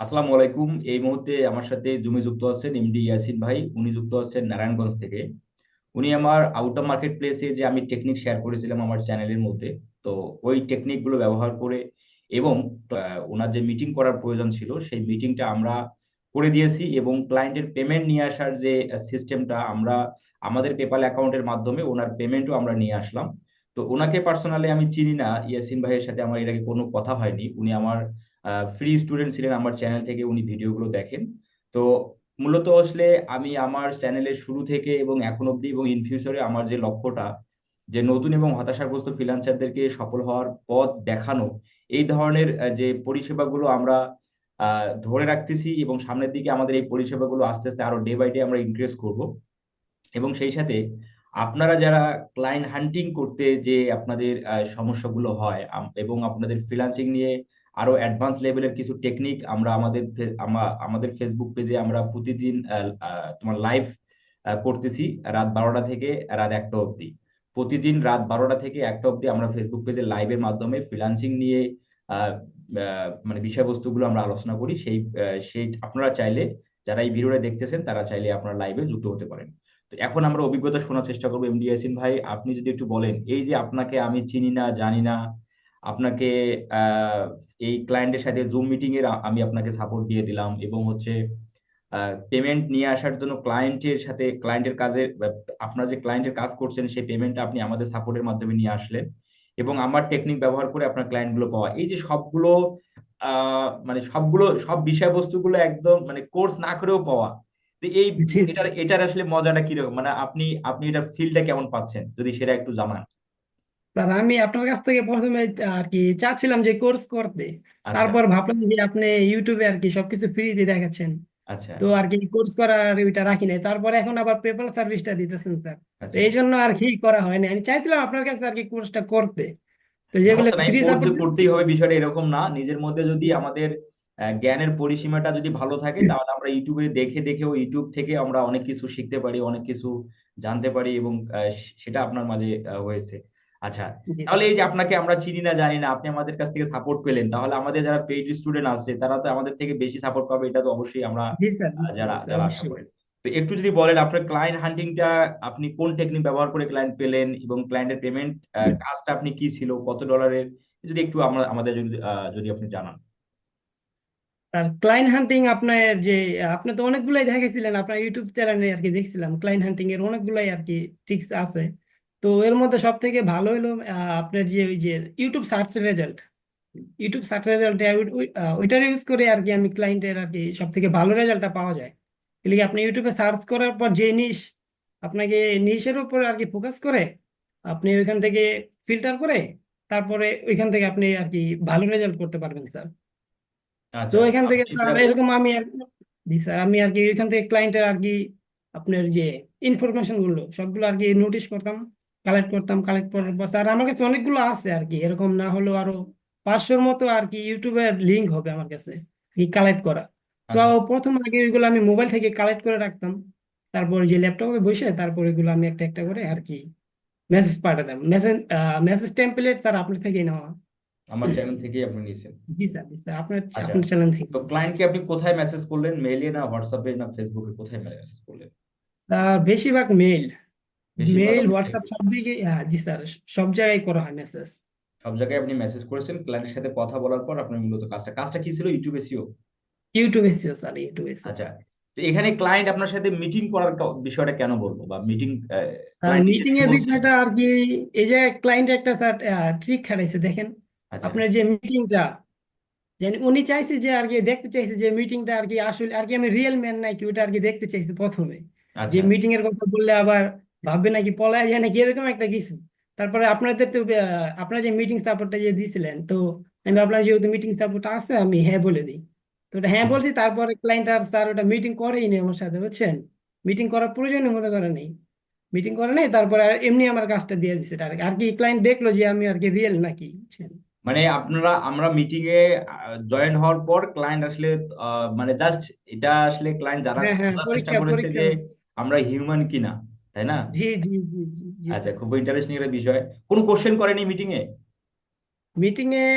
আসসালামু আলাইকুম। এই মুহূর্তে আমার সাথে জুমে যুক্ত আছেন এমডি ইয়াসিন ভাই। উনি যুক্ত আছেন নারায়ণগঞ্জ থেকে। উনি আমার আউটার মার্কেট প্লেসে যে আমি টেকনিক শেয়ার করেছিলাম আমার চ্যানেলের মধ্যে, তো ওই টেকনিকগুলো ব্যবহার করে এবং ওনার যে মিটিং করার প্রয়োজন ছিল, সেই মিটিংটা আমরা করে দিয়েছি এবং ক্লায়েন্টের পেমেন্ট নিয়ে আসার যে সিস্টেমটা আমরা আমাদের পেপাল অ্যাকাউন্টের মাধ্যমে ওনার পেমেন্টও আমরা নিয়ে আসলাম। তো ওনাকে পার্সোনালি আমি চিনি না, ইয়াসিন ভাইয়ের সাথে আমার এর আগে কোনো কথা হয়নি। উনি আমার ফ্রি স্টুডেন্ট ছিলেন আমার চ্যানেল থেকে, উনি ভিডিওগুলো দেখেন। তো মূলত আসলে আমি আমার চ্যানেলের শুরু থেকে এবং এখন অবধি এবং ইন ফিউচারে আমার যে লক্ষ্যটা, যে নতুন এবং হতাশাগ্রস্ত ফ্রিল্যান্সারদেরকে সফল হওয়ার পথ দেখানো, এই ধরনের যে পরিষেবাগুলো আমরা ধরে রাখতেছি এবং সামনের দিকে আমাদের এই পরিষেবাগুলো আস্তে আস্তে আরও ডে বাই ডে আমরা ইনক্রিজ করব। এবং সেই সাথে আপনারা যারা ক্লায়েন্ট হান্টিং করতে যে আপনাদের সমস্যাগুলো হয় এবং আপনাদের ফ্রিল্যান্সিং নিয়ে আরও অ্যাডভান্স লেভেলের কিছু টেকনিক আমরা আমাদের আমাদের ফেসবুক পেজে আমরা প্রতিদিন তোমার লাইভ করতেছি রাত বারোটা থেকে রাত একটা অবধি। প্রতিদিন রাত বারোটা থেকে একটা অবধি আমরা ফেসবুক পেজে লাইভের মাধ্যমে ফ্রিল্যান্সিং নিয়ে মানে বিষয়বস্তুগুলো আমরা আলোচনা করি। সেই সেই, আপনারা চাইলে যারা এই ভিডিওটা দেখতেছেন তারা চাইলে আপনারা লাইভে যুক্ত হতে পারেন। তো এখন আমরা অভিজ্ঞতা শোনার চেষ্টা করব। এমডি ভাই, আপনি যদি একটু বলেন, এই যে আপনাকে আমি চিনি না, জানি না আপনাকে এই ক্লায়েন্টের সাথে জুম মিটিং এর আমি আপনাকে সাপোর্ট দিয়ে দিলাম এবং হচ্ছে পেমেন্ট নিয়ে আসার জন্য ক্লায়েন্টের সাথে ক্লায়েন্টের কাজে আপনার যে ক্লায়েন্টের কাজ করছেন সেই পেমেন্টটা আপনি আমাদের সাপোর্টের মাধ্যমে নিয়ে আসলেন এবং আমার টেকনিক ব্যবহার করে আপনার ক্লায়েন্টগুলো পাওয়া। এই যে সবগুলো আহ মানে সবগুলো সব বিষয়বস্তুগুলো একদম মানে কোর্স না করেও পাওয়া তো এই। এটার এটার আসলে মজাটা কীরকম? মানে আপনি আপনি এটার ফিলটা কেমন পাচ্ছেন? যদি সেটা একটু জানান। স্যার আমি আপনার কাছ থেকে প্রথমে আর কি চাচ্ছিলাম যে কোর্স করতে। আচ্ছা। তারপর ভাবলাম যে আপনি ইউটিউবে আর কি সবকিছু ফ্রিতে দেখাচ্ছেন। আচ্ছা। তো আর কি কোর্স করার ওইটা রাখি নাই। তারপরে এখন আবার পেপার সার্ভিসটা দিতেছেন স্যার। তো আচ্ছা। এই জন্য আর কি করা হয়নি আমি চাইছিলাম আপনার কাছে আর কি কোর্সটা করতে। তো যেগুলো সমস্যা নাই ফ্রি কোর্স সাপোর্ট করতেই হবে বিষয়টা এরকম না। নিজের মধ্যে যদি আমাদের আহ, জ্ঞানের পরিসীমাটা যদি ভালো থাকে তাহলে আমরা ইউটিউবে দেখে দেখেও ইউটিউব থেকে আমরা অনেক কিছু শিখতে পারি অনেক কিছু জানতে পারি এবং আহ, সে- সেটা আপনার মাঝে আহ, হয়েছে। আচ্ছা তাহলে এই যে আপনাকে আমরা চিনি না জানি না আপনি আমাদের কাছ থেকে সাপোর্ট পেলেন তাহলে আমাদের যারা পেইড স্টুডেন্ট আছে তারা তো আমাদের থেকে বেশি সাপোর্ট পাবে এটা তো অবশ্যই আমরা যারা যারা আশা তো একটু যদি বলেন আপনার ক্লায়েন্ট হান্টিংটা আপনি কোন টেকনিক ব্যবহার করে ক্লায়েন্ট পেলেন এবং ক্লায়েন্টের পেমেন্ট কাজটা আপনি কি ছিল কত ডলারের যদি একটু আমরা আমাদের যদি যদি আপনি জানান। আর ক্লায়েন্ট হান্টিং আপনার যে আপনি তো অনেকগুলাই দেখেছিলেন আপনার ইউটিউব চ্যানেলে আর কি দেখছিলাম ক্লায়েন্ট হান্টিং এর অনেকগুলাই আর কি ট্রিক্স আছে। তো এর মধ্যে সব থেকে ভালো হলো আপনার যে ওই যে YouTube search result YouTube search result ওইটার ইউজ করে আর কি আমি ক্লায়েন্টের আর কি সব থেকে ভালো রেজাল্টটা পাওয়া যায়। এদিকে আপনি ইউটিউবে সার্চ করার পর যে নিশ আপনাকে নিশের উপর আর কি ফোকাস করে আপনি ওইখান থেকে ফিল্টার করে তারপরে ওইখান থেকে আপনি আর কি ভালো রেজাল্ট করতে পারবেন স্যার তো আচ্ছা এখান থেকে স্যার এরকম আমি আর জি স্যার আমি আর কি এখান থেকে ক্লায়েন্টের আর কি আপনার যে ইনফরমেশনগুলো সবগুলো আর কি নোটিশ করতাম। কালেক্ট করতাম কালেক্ট করার পর স্যার আমার কাছে অনেকগুলো আছে আর কি। এরকম না হলেও আরও পাঁচশোর মতো আর কি ইউটিউবের লিঙ্ক হবে আমার কাছে কালেক্ট করা। তো আচ্ছা। প্রথম আগে ওইগুলো আমি মোবাইল থেকে কালেক্ট করে রাখতাম। তারপর যে ল্যাপটপে বসে তারপর ওইগুলো আমি একটা একটা করে আর কি মেসেজ পাঠাতাম। মেসেজ মেসেজ টেমপ্লেট স্যার আপনার থেকেই নেওয়া। আমার চ্যানেল থেকেই আপনি নিয়েছেন? জি স্যার জি স্যার আপনার আচ্ছা। আপনার চ্যানেল থেকে। তো ক্লায়েন্টকে আপনি কোথায় মেসেজ করলেন? মেইলে না হোয়াটসঅ্যাপে না ফেসবুকে কোথায় মেসেজ করলেন? বেশিরভাগ মেইল মেইল হোয়াটসঅ্যাপ সব দিকে হ্যাঁ জি স্যার সব জায়গায় করা হয় মেসেজ সব জায়গায় আপনি মেসেজ করেছেন ক্লায়েন্টের সাথে কথা বলার পর আপনি মূলত কাজটা কাজটা কি ছিল? ইউটিউবে সিও ইউটিউবে ছিল স্যার ইউটিউবে ছিল আচ্ছা তো এখানে ক্লায়েন্ট আপনার সাথে মিটিং করার বিষয়টা কেন বলব? বা মিটিং মিটিং এর বিষয়টা আর কি এই যে ক্লায়েন্ট একটা স্যার ট্রিক খাটাইছে দেখেন। আচ্ছা। আপনার যে মিটিংটা উনি চাইছে যে আর কি দেখতে চাইছে যে মিটিংটা আর কি আসলে আর কি আমি রিয়েল ম্যান নাকি ওটা আর কি দেখতে চাইছে প্রথমে। যে আচ্ছা। মিটিং এর কথা বললে আবার ভাববে নাকি পলায় যায় নাকি? এরকম একটা কিছু। তারপরে আপনাদের তো আপনারা যে মিটিং সাপোর্টটা যে দিয়েছিলেন তো আমি ভাবলাম যেহেতু মিটিং সাপোর্ট আছে আমি হ্যাঁ বলে দিই। তো ওটা হ্যাঁ বলছি তারপরে ক্লায়েন্ট আর স্যার ওটা মিটিং করেই নেই আমার সাথে বুঝছেন? মিটিং করার প্রয়োজনই মনে করে নেই। মিটিং করে নেই তারপরে এমনি আমার কাজটা দিয়ে দিচ্ছে ডাইরেক্ট আর কি ক্লায়েন্ট দেখল যে আমি আর কি রিয়েল নাকি বুঝছেন? মানে আপনারা আমরা মিটিং এ জয়েন হওয়ার পর ক্লায়েন্ট আসলে মানে জাস্ট এটা আসলে ক্লায়েন্ট জানার হ্যাঁ হ্যাঁ চেষ্টা পরীক্ষা করেছে পরীক্ষা যে আমরা হিউম্যান কিনা। তাই না? জি জি জি জি জি আচ্ছা খুব ইন্টারেস্টিং একটা বিষয়। কোনো কোশ্চেন করেনি মিটিং এ? মিটিং এ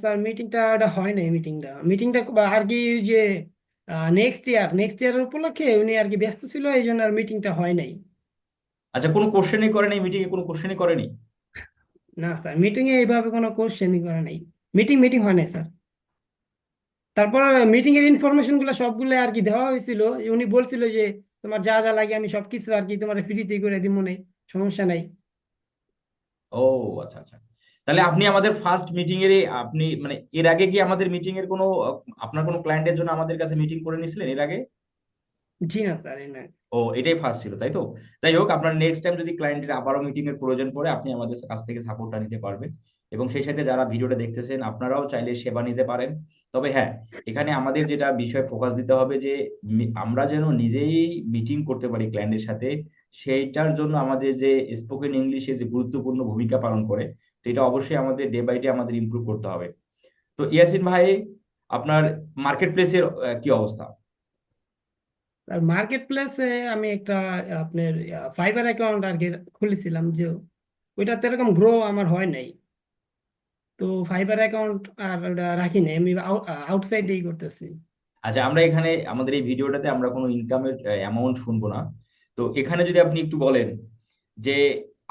স্যার মিটিংটা হয় নাই মিটিংটা মিটিংটা আর কি যে নেক্সট ইয়ার নেক্সট ইয়ারের উপলক্ষে উনি আর কি ব্যস্ত ছিল এই জন্য আর মিটিংটা হয় নাই। আচ্ছা কোনো কোশ্চেনই করেনি মিটিং এ কোনো কোশ্চেনই করেনি? না স্যার মিটিং এ এইভাবে কোনো কোশ্চেনই করা নাই। মিটিং মিটিং হয় নাই স্যার। তারপর মিটিং এর ইনফরমেশনগুলো সবগুলো আর কি দেওয়া হয়েছিল। উনি বলছিল যে তোমার যা যা লাগে আমি সবকিছু আর কি তোমার ফ্রিতে করে দিব মনে সমস্যা নাই। ও আচ্ছা আচ্ছা। তাহলে আপনি আমাদের ফার্স্ট মিটিং এর আপনি মানে এর আগে কি আমাদের মিটিং এর কোনো আপনার কোনো ক্লায়েন্টের জন্য আমাদের কাছে মিটিং করে নিছিলেন এর আগে? জি না স্যার নয় ও এটাই ফার্স্ট ছিল তাই তো? যাই হোক আপনার নেক্সট টাইম যদি ক্লায়েন্টের আবারও মিটিং এর প্রয়োজন পড়ে আপনি আমাদের কাছ থেকে সাপোর্টটা নিতে পারবেন। এবং সেই সাথে যারা ভিডিওটা দেখতেছেন আপনারাও চাইলে সেবা নিতে পারেন। তবে হ্যাঁ এখানে আমাদের যেটা বিষয় ফোকাস দিতে হবে যে আমরা যেন নিজেই মিটিং করতে পারি ক্লায়েন্টের সাথে, সেইটার জন্য আমাদের যে স্পোকেন ইংলিশে যে গুরুত্বপূর্ণ ভূমিকা পালন করে, তো এটা অবশ্যই আমাদের ডে বাই ডে আমাদের ইমপ্রুভ করতে হবে। তো ইয়াসিন ভাই, আপনার মার্কেট প্লেসের কি অবস্থা? মার্কেট প্লেসে আমি একটা, আপনার ফাইবার অ্যাকাউন্ট আর খুলেছিলাম যে, ওইটাতে এরকম গ্রো আমার হয় নাই। তো ফাইবার অ্যাকাউন্ট আর ওটা রাখি নাই আমি আউটসাইডেই করতেছি। আচ্ছা আমরা এখানে আমাদের এই ভিডিওটাতে আমরা কোনো ইনকামের অ্যামাউন্ট শুনব না। তো এখানে যদি আপনি একটু বলেন যে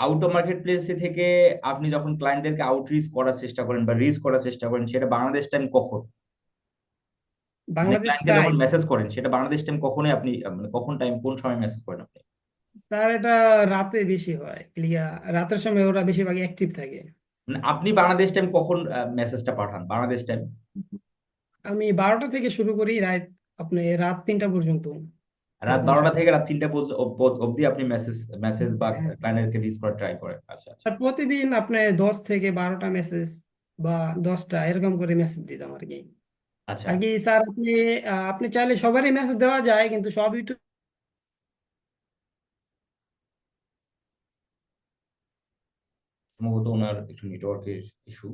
আউট অফ মার্কেট প্লেসে থেকে আপনি যখন ক্লায়েন্টদেরকে আউটরিচ করার চেষ্টা করেন বা রিচ করার চেষ্টা করেন সেটা বাংলাদেশ টাইম কখন? মানে বাংলাদেশ যখন টাইম মেসেজ করেন সেটা বাংলাদেশ টাইম কখনই আপনি মানে কখন টাইম কোন সময় মেসেজ করেন আপনি? স্যার এটা রাতে বেশি হয় ক্লিয়া রাতের সময় ওরা বেশিরভাগ অ্যাক্টিভ থাকে। মানে আপনি বাংলাদেশ টাইম কখন মেসেজটা পাঠান? বাংলাদেশ টাইম আমি বারোটা থেকে শুরু করি রাত আপনি রাত তিনটা পর্যন্ত। রাত বারোটা থেকে রাত তিনটা পর্যন্ত অব- অবধি আপনি মেসেজ মেসেজ বা ক্লায়েন্টকে রিচ করার ট্রাই করেন। আচ্ছা আচ্ছা। আর প্রতিদিন আপনার দশ থেকে বারোটা মেসেজ বা দশটা এরকম করে মেসেজ দিতাম আর কি। আচ্ছা। আর কি স্যার আপনি আপনি চাইলে সবারই মেসেজ দেওয়া যায় কিন্তু সব ইউটিউব সম্ভবত ওনার একটু নেটওয়ার্কের ইস্যু